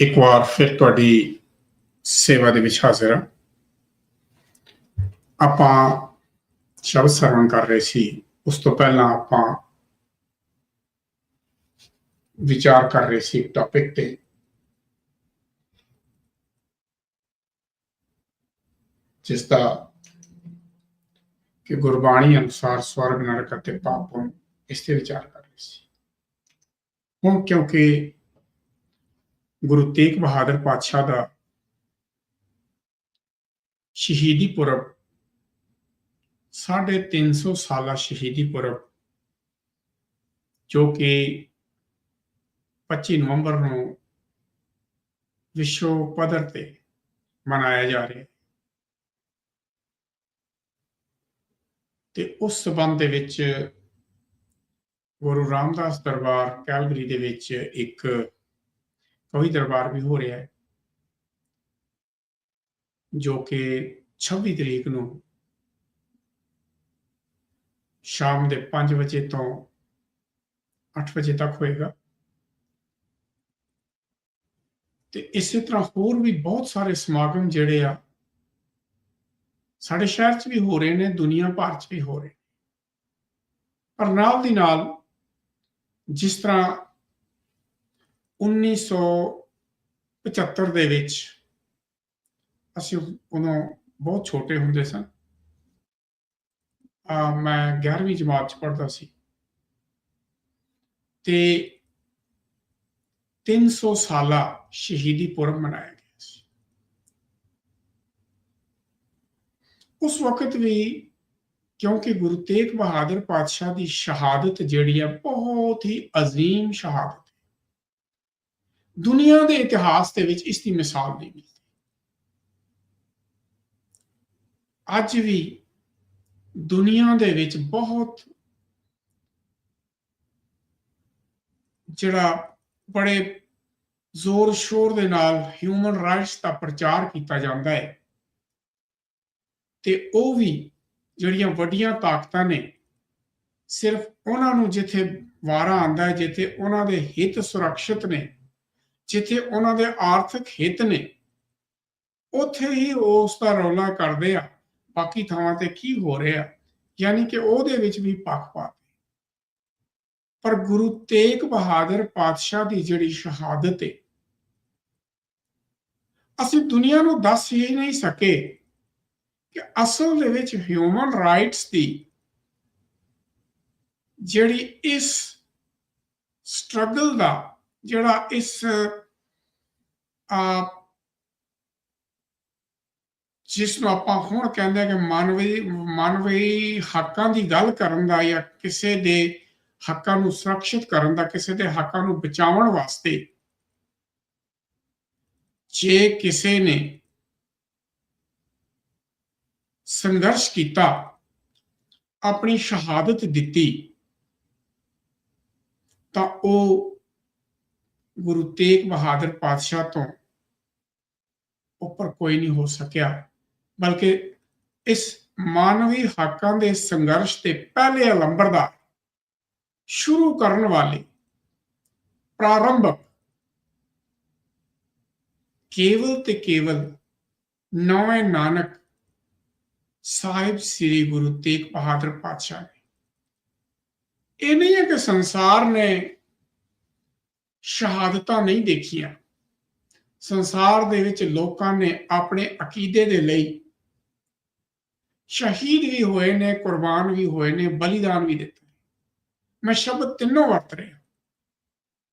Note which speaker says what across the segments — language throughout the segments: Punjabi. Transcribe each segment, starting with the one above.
Speaker 1: ਇੱਕ ਵਾਰ ਫਿਰ ਤੁਹਾਡੀ ਸੇਵਾ ਦੇ ਵਿੱਚ ਹਾਜ਼ਰ ਹਾਂ। ਆਪਾਂ ਸ਼ਬਦ ਸਰਵਣ ਕਰ ਰਹੇ ਸੀ। ਉਸ ਤੋਂ ਪਹਿਲਾਂ ਆਪਾਂ ਵਿਚਾਰ ਕਰ ਰਹੇ ਸੀ ਟੌਪਿਕ ਤੇ। ਜਿਸ ਦਾ ਕਿ ਗੁਰਬਾਣੀ ਅਨੁਸਾਰ ਸਵਰਗ, ਨਰਕ ਅਤੇ ਪਾਪ ਇਸ ਤੇ ਵਿਚਾਰ ਕਰ ਰਹੇ ਸੀ। ਹੁਣ ਕਿਉਂਕਿ ਗੁਰੂ ਤੇਗ ਬਹਾਦਰ ਪਾਤਸ਼ਾਹ ਦਾ ਸ਼ਹੀਦੀ ਪੁਰਬ 350 ਸਾਲਾ ਸ਼ਹੀਦੀ ਪੁਰਬ, ਜੋ ਕਿ 25 ਨਵੰਬਰ ਨੂੰ ਵਿਸ਼ਵ ਪੱਧਰ ਤੇ ਮਨਾਇਆ ਜਾ ਰਿਹਾ ਹੈ। ਤੇ ਉਸ ਸਬੰਧ ਦੇ ਵਿੱਚ ਗੁਰੂ ਰਾਮਦਾਸ ਦਰਬਾਰ, ਕੈਲਗਰੀ ਦੇ ਵਿੱਚ ਇੱਕ ਕਵੀ ਦਰਬਾਰ ਵੀ ਹੋ ਰਿਹਾ ਹੈ। ਜੋ ਕਿ 26 ਤਰੀਕ ਨੂੰ ਸ਼ਾਮ ਦੇ 5 ਵਜੇ ਤੋਂ 8 ਵਜੇ ਤੱਕ ਹੋਏਗਾ। ਤੇ ਇਸੇ ਤਰ੍ਹਾਂ ਹੋਰ ਵੀ ਬਹੁਤ ਸਾਰੇ ਸਮਾਗਮ ਜਿਹੜੇ ਆ, ਸਾਡੇ ਸ਼ਹਿਰ 'ਚ ਵੀ ਹੋ ਰਹੇ ਨੇ, ਦੁਨੀਆ ਭਰ 'ਚ ਵੀ ਹੋ ਰਹੇ ਪਰ ਨਾਲ ਦੀ ਨਾਲ ਜਿਸ ਤਰ੍ਹਾਂ 1975 ਦੇ ਵਿੱਚ ਅਸੀਂ ਉਦੋਂ ਬਹੁਤ ਛੋਟੇ ਹੁੰਦੇ ਸਨ ਆ ਮੈਂ 11ਵੀਂ ਜਮਾਤ 'ਚ ਪੜ੍ਹਦਾ ਸੀ। ਤੇ 300 ਸਾਲਾ ਸ਼ਹੀਦੀ ਪੁਰਬ ਮਨਾਇਆ ਗਿਆ ਸੀ। ਉਸ ਵਕਤ ਵੀ ਕਿਉਂਕਿ ਗੁਰੂ ਤੇਗ ਬਹਾਦਰ ਪਾਤਸ਼ਾਹ ਦੀ ਸ਼ਹਾਦਤ ਜਿਹੜੀ ਹੈ, ਬਹੁਤ ਹੀ ਅਜ਼ੀਮ ਸ਼ਹਾਦਤ ਦੁਨੀਆ ਦੇ ਇਤਿਹਾਸ ਦੇ ਵਿੱਚ ਇਸ ਦੀ ਮਿਸਾਲ ਨਹੀਂ ਮਿਲਦੀ। ਅੱਜ ਵੀ ਦੁਨੀਆ ਦੇ ਵਿੱਚ ਬਹੁਤ ਜਿਹੜਾ ਬੜੇ ਜ਼ੋਰ ਸ਼ੋਰ ਦੇ ਨਾਲ ਹਿਊਮਨ ਰਾਈਟਸ ਦਾ ਪ੍ਰਚਾਰ ਕੀਤਾ ਜਾਂਦਾ ਹੈ ਤੇ ਉਹ ਵੀ ਜਿਹੜੀਆਂ ਵੱਡੀਆਂ ਤਾਕਤਾਂ ਨੇ, ਸਿਰਫ ਉਹਨਾਂ ਨੂੰ ਜਿੱਥੇ ਵਾਰਾ ਆਂਦਾ ਹੈ, ਜਿੱਥੇ ਉਹਨਾਂ ਦੇ ਹਿੱਤ ਸੁਰੱਖਿਅਤ ਨੇ ਜਿੱਥੇ ਉਹਨਾਂ ਦੇ ਆਰਥਿਕ ਹਿੱਤ ਨੇ, ਉੱਥੇ ਹੀ ਉਸ ਦਾ ਰੌਲਾ ਕਰਦੇ ਆ। ਬਾਕੀ ਥਾਵਾਂ ਤੇ ਕੀ ਹੋ ਰਿਹਾ, ਯਾਨੀ ਕਿ ਉਹਦੇ ਵਿੱਚ ਵੀ ਪੱਖਪਾਤ ਪਰ ਗੁਰੂ ਤੇਗ ਬਹਾਦਰ ਪਾਤਸ਼ਾਹ ਦੀ ਜਿਹੜੀ ਸ਼ਹਾਦਤ ਹੈ ਅਸੀਂ ਦੁਨੀਆ ਨੂੰ ਦੱਸ ਹੀ ਨਹੀਂ ਸਕੇ ਕਿ ਅਸਲ ਦੇ ਵਿੱਚ ਹਿਊਮਨ ਰਾਈਟਸ ਦੀ ਜਿਹੜੀ ਇਸ ਸਟਰਗਲ ਦਾ ਜਿਹੜਾ ਇਸ ਆ ਜਿਸ ਨੂੰ ਆਪਾਂ ਹੁਣ ਕਹਿੰਦੇ ਕਿ ਮਾਨਵੀ ਮਾਨਵੀ ਹੱਕਾਂ ਦੀ ਗੱਲ ਕਰਨ ਦਾ ਜਾਂ ਕਿਸੇ ਦੇ ਹੱਕਾਂ ਨੂੰ ਸੁਰੱਖਿਅਤ ਕਰਨ ਦਾ, ਕਿਸੇ ਦੇ ਹੱਕਾਂ ਨੂੰ ਬਚਾਉਣ ਵਾਸਤੇ ਜੇ ਕਿਸੇ ਨੇ ਸੰਘਰਸ਼ ਕੀਤਾ, ਆਪਣੀ ਸ਼ਹਾਦਤ ਦਿੱਤੀ, ਤਾਂ ਉਹ ਗੁਰੂ ਤੇਗ ਬਹਾਦਰ ਪਾਤਸ਼ਾਹ ਤੋਂ ਉੱਪਰ ਕੋਈ ਨਹੀਂ ਹੋ ਸਕਿਆ। ਬਲਕਿ ਇਸ ਮਾਨਵੀ ਹੱਕਾਂ ਦੇ ਸੰਘਰਸ਼ ਦੇ ਪਹਿਲੇ ਅਲੰਬਰਦਾਰ ਸ਼ੁਰੂ ਕਰਨ ਵਾਲੇ ਪ੍ਰਾਰੰਭਕ ਕੇਵਲ ਤੇ ਕੇਵਲ ਨੌਵੇਂ ਨਾਨਕ ਸਾਹਿਬ ਸ੍ਰੀ ਗੁਰੂ ਤੇਗ ਬਹਾਦਰ ਪਾਤਸ਼ਾਹ ਨੇ। ਇਹ ਨਹੀਂ ਹੈ ਕਿ ਸੰਸਾਰ ਨੇ ਸ਼ਹਾਦਤਾਂ ਨਹੀਂ ਦੇਖੀਆਂ। ਸੰਸਾਰ ਦੇ ਵਿੱਚ ਲੋਕਾਂ ਨੇ ਆਪਣੇ ਅਕੀਦੇ ਦੇ ਲਈ ਸ਼ਹੀਦ ਵੀ ਹੋਏ ਨੇ, ਕੁਰਬਾਨ ਵੀ ਹੋਏ ਨੇ, ਬਲੀਦਾਨ ਵੀ ਦਿੱਤੇ। ਮੈਂ ਸ਼ਬਦ ਤਿੰਨੋਂ ਵਰਤ ਰਿਹਾ।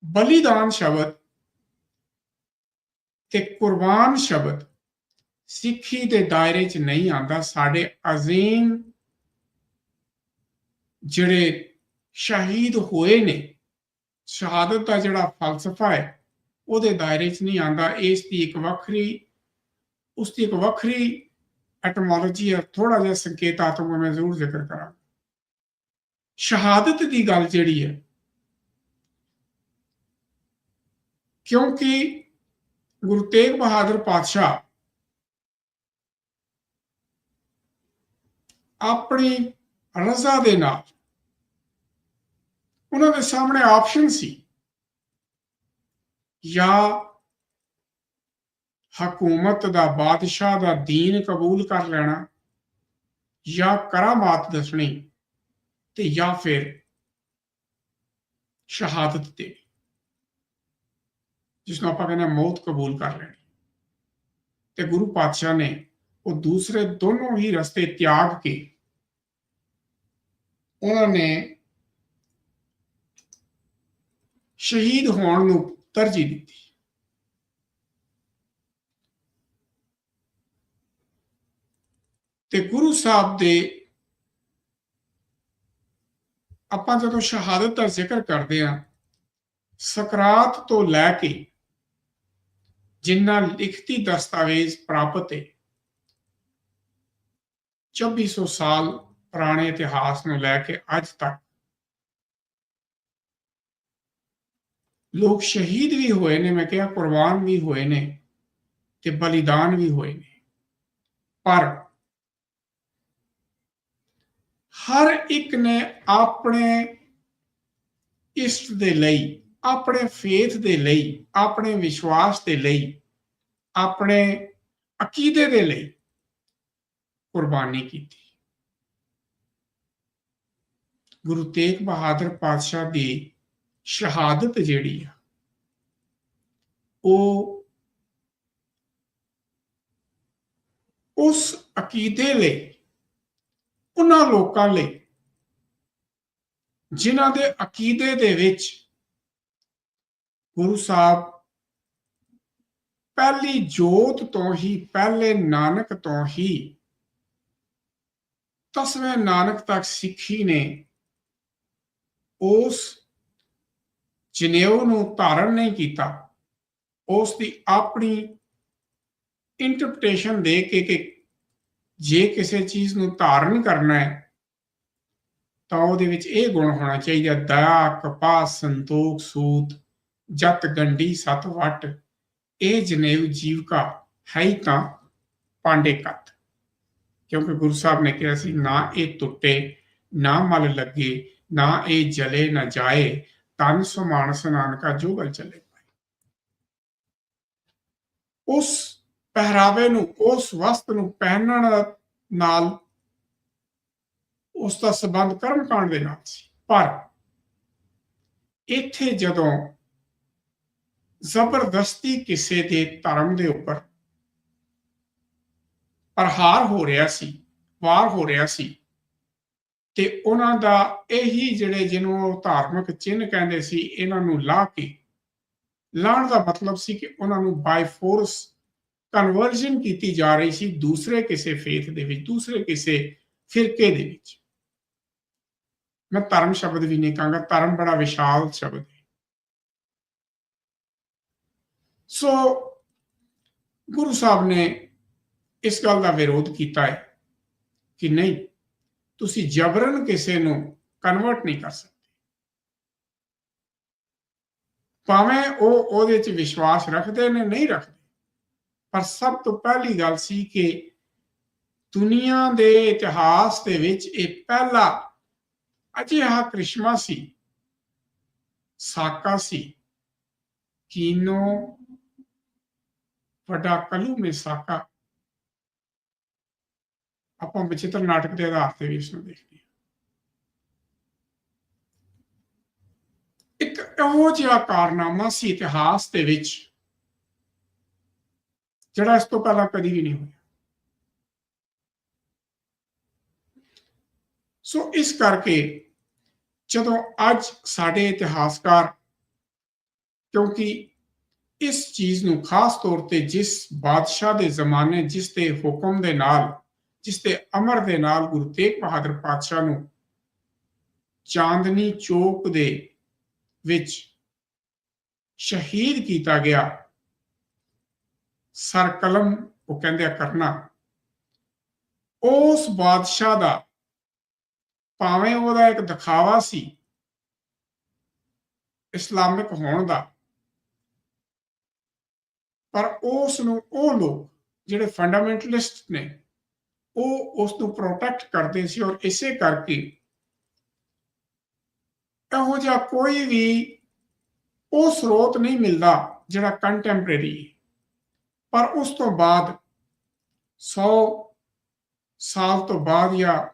Speaker 1: ਬਲੀਦਾਨ ਸ਼ਬਦ ਤੇ ਕੁਰਬਾਨ ਸ਼ਬਦ ਸਿੱਖੀ ਦੇ ਦਾਇਰੇ 'ਚ ਨਹੀਂ ਆਂਦਾ ਸਾਡੇ ਅਜ਼ੀਮ ਜਿਹੜੇ ਸ਼ਹੀਦ ਹੋਏ ਨੇ ਸ਼ਹਾਦਤ ਦਾ ਜਿਹੜਾ ਫਲਸਫਾ ਹੈ, ਉਹਦੇ ਦਾਇਰੇ 'ਚ ਨਹੀਂ ਆਂਦਾ ਇਸ ਦੀ ਇੱਕ ਵੱਖਰੀ, ਉਸ ਦੀ ਇੱਕ ਵੱਖਰੀ ਐਟਮੋਲੋਜੀ ਹੈ ਥੋੜਾ ਜਿਹਾ ਸੰਕੇਤਾਤਮਕ ਮੈਂ ਜ਼ਰੂਰ ਜ਼ਿਕਰ ਕਰਾਂ ਸ਼ਹਾਦਤ ਦੀ ਗੱਲ ਜਿਹੜੀ ਹੈ, ਕਿਉਂਕਿ ਗੁਰੂ ਤੇਗ ਬਹਾਦਰ ਪਾਤਸ਼ਾਹ ਆਪਣੀ ਰਜ਼ਾ ਦੇ ਨਾਲ ਉਹਨਾਂ ਦੇ ਸਾਹਮਣੇ ਆਪਸ਼ਨ ਸੀ। ਜਾਂ ਹਕੂਮਤ ਦਾ ਬਾਦਸ਼ਾਹ ਦਾ ਦੀਨ ਕਬੂਲ ਕਰ ਲੈਣਾ, ਜਾਂ ਕਰਾਮਾਤ ਦੱਸਣੀ, ਤੇ ਜਾਂ ਫਿਰ ਸ਼ਹਾਦਤ ਤੇ ਜਿਸ ਨੂੰ ਆਪਾਂ ਕਹਿੰਦੇ ਮੌਤ ਕਬੂਲ ਕਰ ਲੈਣੀ। ਤੇ ਗੁਰੂ ਪਾਤਸ਼ਾਹ ਨੇ ਉਹ ਦੂਸਰੇ ਦੋਨੋਂ ਹੀ ਰਸਤੇ ਤਿਆਗ ਕੇ ਉਹਨਾਂ ਨੇ ਸ਼ਹੀਦ ਹੋਣ ਨੂੰ ਤਰਜੀਹ ਦਿੱਤੀ। ਤੇ ਗੁਰੂ ਸਾਹਿਬ ਦੇ ਆਪਾਂ ਜਦੋਂ ਸ਼ਹਾਦਤ ਦਾ ਜ਼ਿਕਰ ਕਰਦੇ ਆ ਸਕਰਾਤ ਤੋਂ ਲੈ ਕੇ ਜਿੰਨਾ ਲਿਖਤੀ ਦਸਤਾਵੇਜ਼ ਪ੍ਰਾਪਤ ਹੈ 2400 ਸਾਲ ਪੁਰਾਣੇ ਇਤਿਹਾਸ ਨੂੰ ਲੈ ਕੇ ਅੱਜ ਤੱਕ ਲੋਕ ਸ਼ਹੀਦ ਵੀ ਹੋਏ ਨੇ, ਮੈਂ ਕਿਹਾ ਕੁਰਬਾਨ ਵੀ ਹੋਏ ਨੇ ਤੇ ਬਲੀਦਾਨ ਵੀ ਹੋਏ ਨੇ। ਪਰ ਹਰ ਇੱਕ ਨੇ ਆਪਣੇ ਇਸ਼ਟ ਦੇ ਲਈ, ਆਪਣੇ ਫੇਥ ਦੇ ਲਈ, ਆਪਣੇ ਵਿਸ਼ਵਾਸ ਦੇ ਲਈ, ਆਪਣੇ ਅਕੀਦੇ ਦੇ ਲਈ ਕੁਰਬਾਨੀ ਕੀਤੀ। ਗੁਰੂ ਤੇਗ ਬਹਾਦਰ ਪਾਤਸ਼ਾਹ ਦੀ ਸ਼ਹਾਦਤ ਜਿਹੜੀ ਆ, ਉਹ ਉਸ ਅਕੀਦੇ ਲਈ, ਉਹਨਾਂ ਲੋਕਾਂ ਲਈ, ਜਿਨ੍ਹਾਂ ਦੇ ਅਕੀਦੇ ਦੇ ਵਿੱਚ ਗੁਰੂ ਸਾਹਿਬ ਪਹਿਲੀ ਜੋਤ ਤੋਂ ਹੀ, ਪਹਿਲੇ ਨਾਨਕ ਤੋਂ ਹੀ, ਦਸਵੇਂ ਨਾਨਕ ਤੱਕ ਸਿੱਖੀ ਨੇ, ਉਸ ਜਨੇਊ ਨੂੰ ਧਾਰਨ ਨਹੀਂ ਕੀਤਾ ਉਸ ਦੀ ਆਪਣੀ ਇੰਟਰਪ੍ਰੀਟੇਸ਼ਨ ਦੇ ਕੇ ਕਿ ਜੇ ਕਿਸੇ ਚੀਜ਼ ਨੂੰ ਧਾਰਨ ਕਰਨਾ ਹੈ, ਤਾਂ ਉਹਦੇ ਵਿੱਚ ਇਹ ਗੁਣ ਹੋਣਾ ਚਾਹੀਦਾ, ਦਇਆ ਕਪਾ ਸੰਤੋਖ, ਸੂਤ, ਜਤ ਗੰਡੀ ਸਤ ਵਟ, ਇਹ ਜਨੇਊ ਜੀਵਕਾ ਹੈ ਹੀ ਤਾਂ ਪਾਂਡੇ ਕੱਤ। ਕਿਉਂਕਿ ਗੁਰੂ ਸਾਹਿਬ ਨੇ ਕਿਹਾ ਸੀ, ਨਾ ਇਹ ਟੁੱਟੇ, ਨਾ ਮਲ ਲੱਗੇ, ਨਾ ਇਹ ਜਲੇ, ਨਾ ਜਾਏ ਤਨ ਸੁਮਾਨ ਸਨਾਨ ਕਾ ਜੋਗਲ ਚਲੇ ਪਾਏ ਉਸ ਪਹਿਰਾਵੇ ਨੂੰ, ਉਸ ਵਸਤ ਨੂੰ ਪਹਿਨਣ ਨਾਲ ਉਸ ਦਾ ਸਬੰਧ ਕਰਮ ਕਾਂਡ ਦੇ ਨਾਲ ਸੀ। ਪਰ ਇੱਥੇ ਜਦੋਂ ਜ਼ਬਰਦਸਤੀ ਕਿਸੇ ਦੇ ਧਰਮ ਦੇ ਉੱਪਰ ਪ੍ਰਹਾਰ ਹੋ ਰਿਹਾ ਸੀ, ਵਾਰ ਹੋ ਰਿਹਾ ਸੀ ਤੇ ਉਹਨਾਂ ਦਾ ਇਹੀ ਜਿਹੜੇ ਜਿਹਨੂੰ ਉਹ ਧਾਰਮਿਕ ਚਿੰਨ੍ਹ ਕਹਿੰਦੇ ਸੀ, ਇਹਨਾਂ ਨੂੰ ਲਾ ਕੇ ਲਾਣ ਦਾ ਮਤਲਬ ਸੀ ਕਿ ਉਹਨਾਂ ਨੂੰ ਬਾਈ ਫੋਰਸ ਕਨਵਰਜਨ ਕੀਤੀ ਜਾ ਰਹੀ ਸੀ ਦੂਸਰੇ ਕਿਸੇ ਫੇਥ ਦੇ ਵਿੱਚ, ਦੂਸਰੇ ਕਿਸੇ ਫਿਰਕੇ ਦੇ ਵਿੱਚ। ਮੈਂ ਧਰਮ ਸ਼ਬਦ ਵੀ ਨਹੀਂ ਕਹਾਂਗਾ, ਧਰਮ ਬੜਾ ਵਿਸ਼ਾਲ ਸ਼ਬਦ ਹੈ। ਸੋ ਗੁਰੂ ਸਾਹਿਬ ਨੇ ਇਸ ਗੱਲ ਦਾ ਵਿਰੋਧ ਕੀਤਾ ਹੈ ਕਿ ਨਹੀਂ ਤੁਸੀਂ ਜਬਰਨ ਕਿਸੇ ਨੂੰ ਕਨਵਰਟ ਨਹੀਂ ਕਰ ਸਕਦੇ। ਭਾਵੇਂ ਉਹ ਉਹਦੇ 'ਚ ਵਿਸ਼ਵਾਸ ਰੱਖਦੇ ਨੇ, ਨਹੀਂ ਰੱਖਦੇ। ਪਰ ਸਭ ਤੋਂ ਪਹਿਲੀ ਗੱਲ ਸੀ ਕਿ ਦੁਨੀਆ ਦੇ ਇਤਿਹਾਸ ਦੇ ਵਿੱਚ ਇਹ ਪਹਿਲਾ ਅਜਿਹਾ ਕ੍ਰਿਸ਼ਮਾ ਸੀ, ਸਾਕਾ ਸੀ ਕੀਨੋ ਵੱਡਾ ਕਲੂ ਮੇ ਸਾਕਾ ਆਪਾਂ ਵਿਚਿਤਰ ਨਾਟਕ ਦੇ ਆਧਾਰ ਤੇ ਵੀ ਇਸ ਨੂੰ ਦੇਖਦੇ ਹਾਂ। ਇੱਕ ਇਹੋ ਜਿਹਾ ਕਾਰਨਾਮਾ ਸੀ ਇਤਿਹਾਸ ਦੇ ਵਿੱਚ, ਜਿਹੜਾ ਇਸ ਤੋਂ ਪਹਿਲਾਂ ਕਦੀ ਵੀ ਨਹੀਂ ਹੋਇਆ। ਸੋ ਇਸ ਕਰਕੇ ਜਦੋਂ ਅੱਜ ਸਾਡੇ ਇਤਿਹਾਸਕਾਰ, ਕਿਉਂਕਿ ਇਸ ਚੀਜ਼ ਨੂੰ ਖਾਸ ਤੌਰ ਤੇ ਜਿਸ ਬਾਦਸ਼ਾਹ ਦੇ ਜ਼ਮਾਨੇ, ਜਿਸ ਦੇ ਹੁਕਮ ਦੇ ਨਾਲ ਜਿਸ ਦੇ ਅਮਰ ਦੇ ਨਾਲ ਗੁਰੂ ਤੇਗ ਬਹਾਦਰ ਪਾਤਸ਼ਾਹ ਨੂੰ ਚਾਂਦਨੀ ਚੌਕ ਦੇ ਵਿੱਚ ਸ਼ਹੀਦ ਕੀਤਾ ਗਿਆ। ਸਰਕਲਮ ਉਹ ਕਹਿੰਦੇ ਆ ਕਰਨਾ। ਉਸ ਬਾਦਸ਼ਾਹ ਦਾ ਭਾਵੇਂ ਉਹਦਾ ਇੱਕ ਦਿਖਾਵਾ ਸੀ, ਇਸਲਾਮਿਕ ਹੋਣ ਦਾ, ਪਰ ਉਸ ਨੂੰ ਉਹ ਲੋਕ ਜਿਹੜੇ ਫੰਡਾਮੈਂਟਲਿਸਟ ਨੇ ਉਹ ਉਸ ਨੂੰ ਪ੍ਰੋਟੈਕਟ ਕਰਦੇ ਸੀ ਔਰ ਇਸੇ ਕਰਕੇ ਇਹੋ ਜਿਹਾ ਕੋਈ ਵੀ ਉਹ ਸਰੋਤ ਨਹੀਂ ਮਿਲਦਾ ਜਿਹੜਾ ਕੰਟੈਂਪਰੇਰੀ ਪਰ ਉਸ ਤੋਂ ਬਾਅਦ 100 ਸਾਲ ਤੋਂ ਬਾਅਦ ਜਾਂ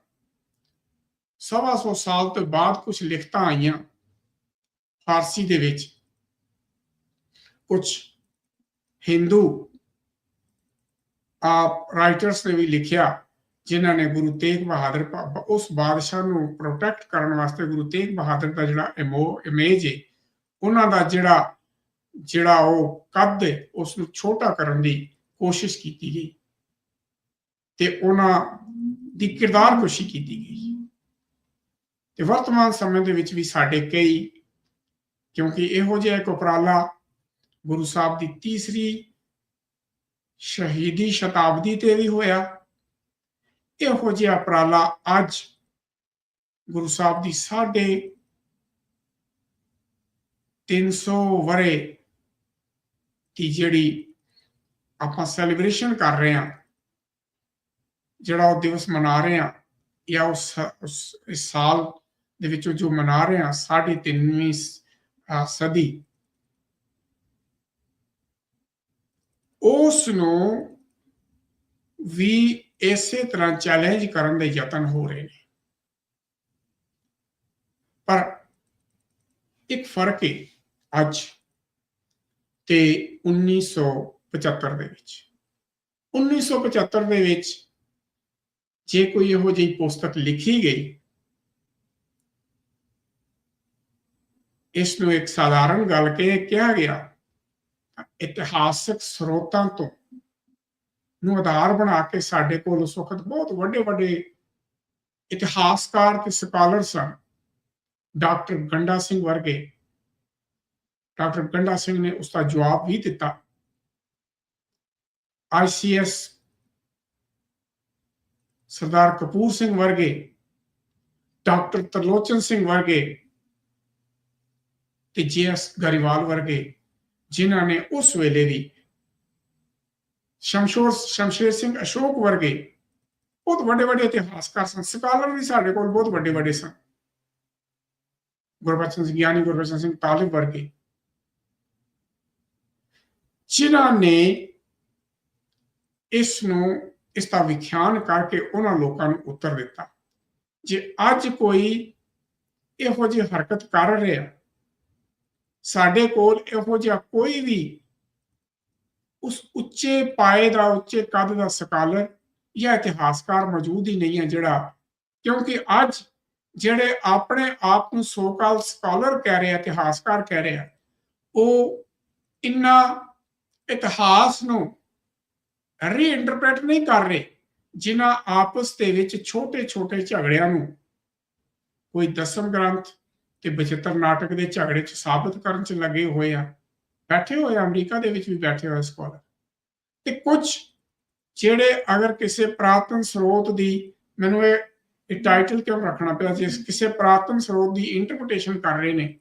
Speaker 1: ਸਵਾ ਸੌ ਸਾਲ ਤੋਂ ਬਾਅਦ ਕੁਝ ਲਿਖਤਾਂ ਆਈਆਂ ਫਾਰਸੀ ਦੇ ਵਿੱਚ। ਕੁਝ ਹਿੰਦੂ ਆਪ ਰਾਈਟਰਸ ਨੇ ਵੀ ਲਿਖਿਆ ਜਿਨ੍ਹਾਂ ਨੇ ਗੁਰੂ ਤੇਗ ਬਹਾਦਰ ਉਸ ਬਾਦਸ਼ਾਹ ਨੂੰ ਪ੍ਰੋਟੈਕਟ ਕਰਨ ਵਾਸਤੇ ਗੁਰੂ ਤੇਗ ਬਹਾਦਰ ਦਾ ਜਿਹੜਾ ਇਮੇਜ ਹੈ ਉਹਨਾਂ ਦਾ ਜਿਹੜਾ ਜਿਹੜਾ ਉਹ ਕੱਦ ਉਸ ਨੂੰ ਛੋਟਾ ਕਰਨ ਦੀ ਕੋਸ਼ਿਸ਼ ਕੀਤੀ ਗਈ। ਤੇ ਉਹਨਾਂ ਦੀ ਕਿਰਦਾਰ ਕੁਸ਼ੀ ਕੀਤੀ ਗਈ। ਤੇ ਵਰਤਮਾਨ ਸਮੇਂ ਦੇ ਵਿੱਚ ਵੀ ਸਾਡੇ ਕਈ, ਕਿਉਂਕਿ ਇਹੋ ਜਿਹਾ ਇੱਕ ਉਪਰਾਲਾ ਗੁਰੂ ਸਾਹਿਬ ਦੀ ਤੀਸਰੀ ਸ਼ਹੀਦੀ ਸ਼ਤਾਬਦੀ ਤੇ ਵੀ ਹੋਇਆ। ਇਹੋ ਜਿਹਾ ਉਪਰਾਲਾ ਅੱਜ ਗੁਰੂ ਸਾਹਿਬ ਦੀ ਸਾਢੇ 300 ਵਰੇ ਦੀ ਜਿਹੜੀ ਆਪਾਂ ਸੈਲੀਬ੍ਰੇਸ਼ਨ ਕਰ ਰਹੇ ਹਾਂ ਜਿਹੜਾ ਉਹ ਦਿਵਸ ਮਨਾ ਰਹੇ ਹਾਂ ਜਾਂ ਉਸ ਉਸ ਇਸ ਸਾਲ ਦੇ ਵਿੱਚੋਂ ਜੋ ਮਨਾ ਰਹੇ ਹਾਂ ਸਾਢੇ ਤਿੰਨਵੀਂ ਅਹ, ਸਦੀ ਉਸ ਨੂੰ ਵੀ ਇਸੇ ਤਰ੍ਹਾਂ ਚੈਲੰਜ ਕਰਨ ਦੇ ਯਤਨ ਹੋ ਰਹੇ ਨੇ। ਪਰ ਇੱਕ ਫ਼ਰਕ ਹੈ ਅੱਜ ਤੇ 1975 ਦੇ ਵਿੱਚ। 1975 ਦੇ ਵਿੱਚ ਜੇ ਕੋਈ ਇਹੋ ਜਿਹੀ ਪੁਸਤਕ ਲਿਖੀ ਗਈ ਇਸ ਨੂੰ ਇੱਕ ਸਾਧਾਰਨ ਗੱਲ ਕੇ ਕਿਹਾ ਗਿਆ ਇਤਿਹਾਸਕ ਸਰੋਤਾਂ ਤੋਂ ਨੂੰ ਆਧਾਰ ਬਣਾ ਕੇ ਸਾਡੇ ਕੋਲ ਉਸ ਵਕਤ ਬਹੁਤ ਵੱਡੇ ਵੱਡੇ ਇਤਿਹਾਸਕਾਰ ਤੇ ਸਕਾਲਰ ਸਨ। ਡਾਕਟਰ ਗੰਡਾ ਸਿੰਘ ਵਰਗੇ। ਡਾਕਟਰ ਗੰਡਾ ਸਿੰਘ ਨੇ ਉਸ ਦਾ ਜਵਾਬ ਵੀ ਦਿੱਤਾ। ਆਈਸੀਐਸ ਸਰਦਾਰ ਕਪੂਰ ਸਿੰਘ ਵਰਗੇ, ਡਾਕਟਰ ਤਰਲੋਚਨ ਸਿੰਘ ਵਰਗੇ ਤੇ ਜੀਐਸ ਗਰੀਵਾਲ ਵਰਗੇ, ਜਿਨ੍ਹਾਂ ਨੇ ਉਸ ਵੇਲੇ ਵੀ ਸ਼ਮਸ਼ੋਰ ਸ਼ਮਸ਼ੇਰ ਸਿੰਘ ਅਸ਼ੋਕ ਵਰਗੇ ਬਹੁਤ ਵੱਡੇ ਵੱਡੇ ਇਤਿਹਾਸਕਾਰ ਸਨ, ਸਕਾਲਰ ਵੀ ਸਾਡੇ ਕੋਲ ਬਹੁਤ ਵੱਡੇ ਵੱਡੇ ਸਨ। ਗੁਰਬਚਨ ਸਿੰਘ ਗਿਆਨੀ ਗੁਰਬਚਨ ਸਿੰਘ ਤਾਲਿਬ ਵਰਗੇ। ਜਿਨ੍ਹਾਂ ਨੇ ਇਸ ਨੂੰ ਇਸ ਦਾ ਵਿਖਿਆਨ ਕਰਕੇ ਉਹਨਾਂ ਲੋਕਾਂ ਨੂੰ ਉੱਤਰ ਦਿੱਤਾ ਜੇ ਅੱਜ ਕੋਈ ਇਹੋ ਜਿਹੀ ਹਰਕਤ ਕਰ ਰਿਹਾ। ਸਾਡੇ ਕੋਲ ਇਹੋ ਜਿਹਾ ਕੋਈ ਵੀ ਉਸ ਉੱਚੇ ਪਾਏ ਦਾ, ਉੱਚੇ ਕੱਦ ਦਾ ਸਕਾਲਰ ਜਾਂ ਇਤਿਹਾਸਕਾਰ ਮੌਜੂਦ ਹੀ ਨਹੀਂ ਹੈ ਜਿਹੜਾ। ਕਿਉਂਕਿ ਅੱਜ ਜਿਹੜੇ ਆਪਣੇ ਆਪ ਨੂੰ ਸੋਕਾਲ ਸਕਾਲਰ ਕਹਿ ਰਹੇ, ਇਤਿਹਾਸਕਾਰ ਕਹਿ ਰਹੇ, ਉਹ ਇੰਨਾ ਇਤਿਹਾਸ ਨੂੰ ਰੀਇੰਟਰਪ੍ਰੀਟ ਨਹੀਂ ਕਰ ਰਹੇ, ਜਿਨ੍ਹਾਂ ਆਪਸ ਦੇ ਵਿੱਚ ਛੋਟੇ-ਛੋਟੇ ਝਗੜਿਆਂ ਨੂੰ ਕੋਈ ਦਸਮ ਗ੍ਰੰਥ ਤੇ ਬਚਿੱਤਰ ਨਾਟਕ ਦੇ ਝਗੜੇ 'ਚ ਸਾਬਤ ਕਰਨ 'ਚ ਲੱਗੇ ਹੋਏ ਆ। ਬੈਠੇ ਹੋਏ ਅਮਰੀਕਾ ਦੇ ਵਿੱਚ ਵੀ ਬੈਠੇ ਹੋਏ ਸਕਾਲਰ। ਤੇ ਕੁਝ ਜਿਹੜੇ ਅਗਰ ਕਿਸੇ ਪ੍ਰਾਤਨ ਸਰੋਤ ਦੀ, ਮੈਨੂੰ ਇਹ ਇਹ ਟਾਈਟਲ ਕਿਉਂ ਰੱਖਣਾ ਪਿਆ ਜਿਸ ਕਿਸੇ ਪ੍ਰਾਤਨ ਸਰੋਤ ਦੀ ਇੰਟਰਪ੍ਰੀਟੇਸ਼ਨ ਕਰ ਰਹੇ ਨੇ।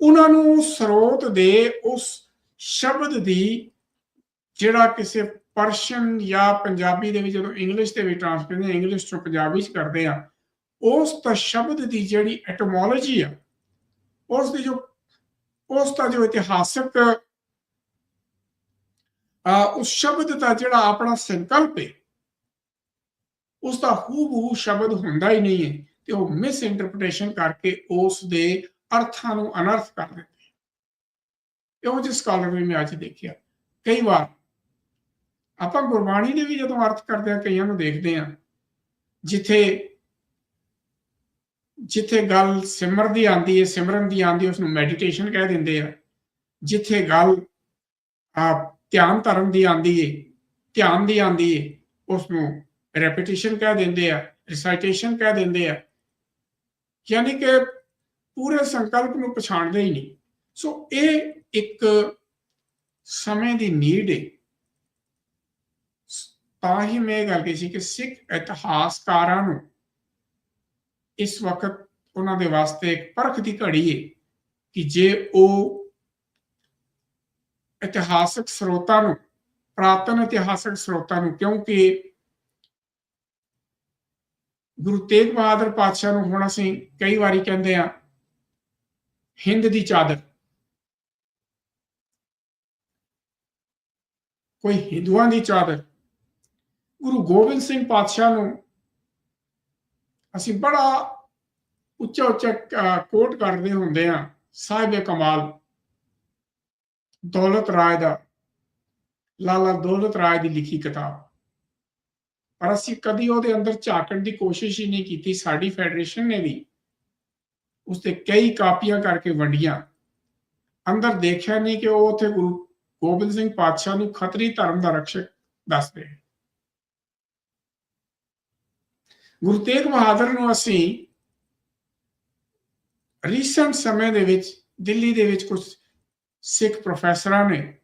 Speaker 1: ਉਹਨਾਂ ਨੂੰ ਸਰੋਤ ਦੇ ਉਸ ਸ਼ਬਦ ਦੀ ਜਿਹੜਾ ਕਿਸੇ ਪਰਸ਼ੀਅਨ ਜਾਂ ਪੰਜਾਬੀ ਦੇ ਵਿੱਚ ਜਦੋਂ ਇੰਗਲਿਸ਼ ਦੇ ਵਿੱਚ ਟ੍ਰਾਂਸਲੇਟ ਇੰਗਲਿਸ਼ ਤੋਂ ਪੰਜਾਬੀ ਚ ਕਰਦੇ ਆ, ਉਸ ਦਾ ਸ਼ਬਦ ਦੀ ਜਿਹੜੀ ਐਟਮੋਲੋਜੀ ਆ, ਉਸ ਦੀ ਜੋ ਉਸ ਦਾ ਜੋ ਇਤਿਹਾਸਕ ਉਸ ਸ਼ਬਦ ਦਾ ਜਿਹੜਾ ਆਪਣਾ ਸੰਕਲਪ ਹੈ ਉਸ ਦਾ ਹੂਬਹੂ ਸ਼ਬਦ ਹੁੰਦਾ ਹੀ ਨਹੀਂ ਹੈ ਤੇ ਉਹ ਮਿਸ ਇੰਟਰਪ੍ਰੀਟੇਸ਼ਨ ਕਰਕੇ ਉਸ ਦੇ ਅਰਥਾਂ ਨੂੰ ਅਨਰਥ ਕਰ ਦਿੰਦੇ ਇਹੋ ਜਿਹੇ ਸਕਾਲਰ ਵੀ ਮੈਂ ਅੱਜ ਦੇਖਿਆ। ਕਈ ਵਾਰ ਆਪਾਂ ਗੁਰਬਾਣੀ ਦੇ ਵੀ ਜਦੋਂ ਅਰਥ ਕਰਦੇ ਆ, ਕਈਆਂ ਨੂੰ ਦੇਖਦੇ ਆ, ਜਿੱਥੇ ਜਿੱਥੇ ਗੱਲ ਸਿਮਰ ਦੀ ਆਂਦੀ ਹੈ, ਸਿਮਰਨ ਦੀ ਆਂਦੀ ਉਸ ਨੂੰ ਮੈਡੀਟੇਸ਼ਨ ਕਹਿ ਦਿੰਦੇ ਆ। ਜਿੱਥੇ ਗੱਲ, ਆ, ਧਿਆਨ ਧਰਨ ਦੀ ਆਂਦੀ ਹੈ ਧਿਆਨ ਦੀ ਆਂਦੀ ਹੈ ਉਸ ਨੂੰ ਰੈਪੀਟੀਸ਼ਨ ਕਹਿ ਦਿੰਦੇ ਆ ਰਿਸਾਈਟੇਸ਼ਨ ਕਹਿ ਦਿੰਦੇ ਆ। ਯਾਨੀ ਕਿ ਪੂਰੇ ਸੰਕਲਪ ਨੂੰ ਪਛਾਣਦੇ ਹੀ ਨਹੀਂ। ਸੋ ਇਹ ਇੱਕ ਸਮੇਂ ਦੀ ਨੀਡ ਹੈ ਤਾਂ ਹੀ ਮੈਂ ਇਹ ਗੱਲ ਕਹੀ ਸੀ ਕਿ ਸਿੱਖ ਇਤਿਹਾਸਕਾਰਾਂ ਨੂੰ ਇਸ ਵਕਤ ਉਹਨਾਂ ਦੇ ਵਾਸਤੇ ਇੱਕ ਪਰਖ ਦੀ ਘੜੀ ਹੈ ਕਿ ਜੇ ਉਹ ਇਤਿਹਾਸਕ ਸਰੋਤਾਂ ਨੂੰ, ਪ੍ਰਾਤਨ ਇਤਿਹਾਸਕ ਸਰੋਤਾਂ ਨੂੰ, ਕਿਉਂਕਿ ਗੁਰੂ ਤੇਗ ਬਹਾਦਰ ਪਾਤਸ਼ਾਹ ਨੂੰ ਹੁਣ ਅਸੀਂ ਕਈ ਵਾਰੀ ਕਹਿੰਦੇ ਆ ਹਿੰਦ ਦੀ ਚਾਦਰ। ਕੋਈ ਹਿੰਦੂਆਂ ਦੀ ਚਾਦਰ। ਗੁਰੂ ਗੋਬਿੰਦ ਸਿੰਘ ਪਾਤਸ਼ਾਹ ਨੂੰ ਅਸੀਂ ਬੜਾ ਉੱਚਾ ਉੱਚਾ ਕੋਟ ਕਰਦੇ ਹੁੰਦੇ ਆ ਸਾਹਿਬ ਕਮਾਲ। ਦੌਲਤ ਰਾਏ ਦਾ, ਲਾਲਾ ਦੌਲਤ ਰਾਏ ਦੀ ਲਿਖੀ ਕਿਤਾਬ। ਪਰ ਅਸੀਂ ਕਦੀ ਉਹਦੇ ਅੰਦਰ ਝਾਕਣ ਦੀ ਕੋਸ਼ਿਸ਼ ਹੀ ਨਹੀਂ ਕੀਤੀ, ਸਾਡੀ ਫੈਡਰੇਸ਼ਨ ਨੇ ਵੀ ਉਸ ਤੇ ਕਈ ਕਾਪੀਆਂ ਕਰਕੇ ਵੰਡੀਆਂ। ਅੰਦਰ ਦੇਖਿਆ ਨਹੀਂ ਕਿ ਉਹ ਉੱਥੇ ਗੁਰੂ ਗੋਬਿੰਦ ਸਿੰਘ ਪਾਤਸ਼ਾਹ ਨੂੰ ਖਤਰੀ ਧਰਮ ਦਾ ਰਕਸ਼ਕ ਦੱਸਦੇ ਗੁਰੂ ਤੇਗ ਬਹਾਦਰ ਨੂੰ ਅਸੀਂ ਰੀਸੈਂਟ ਸਮੇਂ ਦੇ ਵਿੱਚ, ਦਿੱਲੀ ਦੇ ਵਿੱਚ ਕੁਝ ਸਿੱਖ ਪ੍ਰੋਫੈਸਰਾਂ ਨੇ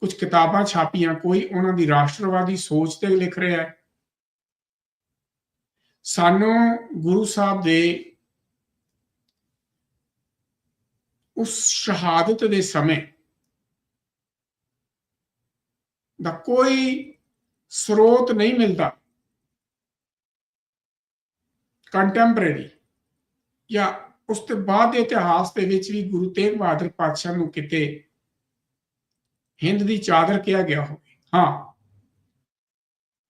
Speaker 1: ਕੁਝ ਕਿਤਾਬਾਂ ਛਾਪੀਆਂ, ਕੋਈ ਉਹਨਾਂ ਦੀ ਰਾਸ਼ਟਰਵਾਦੀ ਸੋਚ ਤੇ ਲਿਖ ਰਿਹਾ ਹੈ। ਸਾਨੂੰ ਗੁਰੂ ਸਾਹਿਬ ਦੇ ਉਸ ਸ਼ਹਾਦਤ ਦੇ ਸਮੇਂ ਦਾ ਕੋਈ ਸਰੋਤ ਨਹੀਂ ਮਿਲਦਾ। ਕੰਟੈਂਪਰੇਰੀ ਜਾਂ ਉਸ ਤੋਂ ਬਾਅਦ ਦੇ ਇਤਿਹਾਸ ਦੇ ਵਿੱਚ ਵੀ ਗੁਰੂ ਤੇਗ ਬਹਾਦਰ ਪਾਤਸ਼ਾਹ ਨੂੰ ਕਿਤੇ ਹਿੰਦ ਦੀ ਚਾਦਰ ਕਿਹਾ ਗਿਆ ਹੋਵੇ। ਹਾਂ।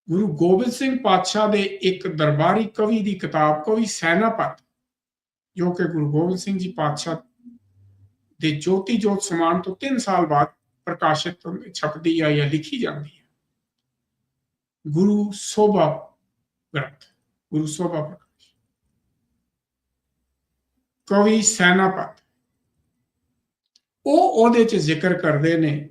Speaker 1: ਗੁਰੂ ਗੋਬਿੰਦ ਸਿੰਘ ਪਾਤਸ਼ਾਹ ਦੇ ਇੱਕ ਦਰਬਾਰੀ ਕਵੀ ਦੀ ਕਿਤਾਬ, ਕਵੀ ਸੈਨਾਪਤ, ਜੋ ਕਿ ਗੁਰੂ ਗੋਬਿੰਦ ਸਿੰਘ ਜੀ ਪਾਤਸ਼ਾਹ ਦੇ ਜੋਤੀ ਜੋਤ ਸਮਾਨ ਤੋਂ 3 ਸਾਲ ਬਾਅਦ ਪ੍ਰਕਾਸ਼ਿਤ ਛਪਦੀ ਹੈ ਜਾਂ ਲਿਖੀ ਜਾਂਦੀ ਹੈ ਗੁਰੂ ਸੋਭਾ ਗ੍ਰੰਥ ਗੁਰੂ ਸੋਭਾ ਪ੍ਰਕਾਸ਼ ਕਵੀ ਸੈਨਾਪਤ। ਉਹ ਉਹਦੇ ਚ ਜ਼ਿਕਰ ਕਰਦੇ ਨੇ,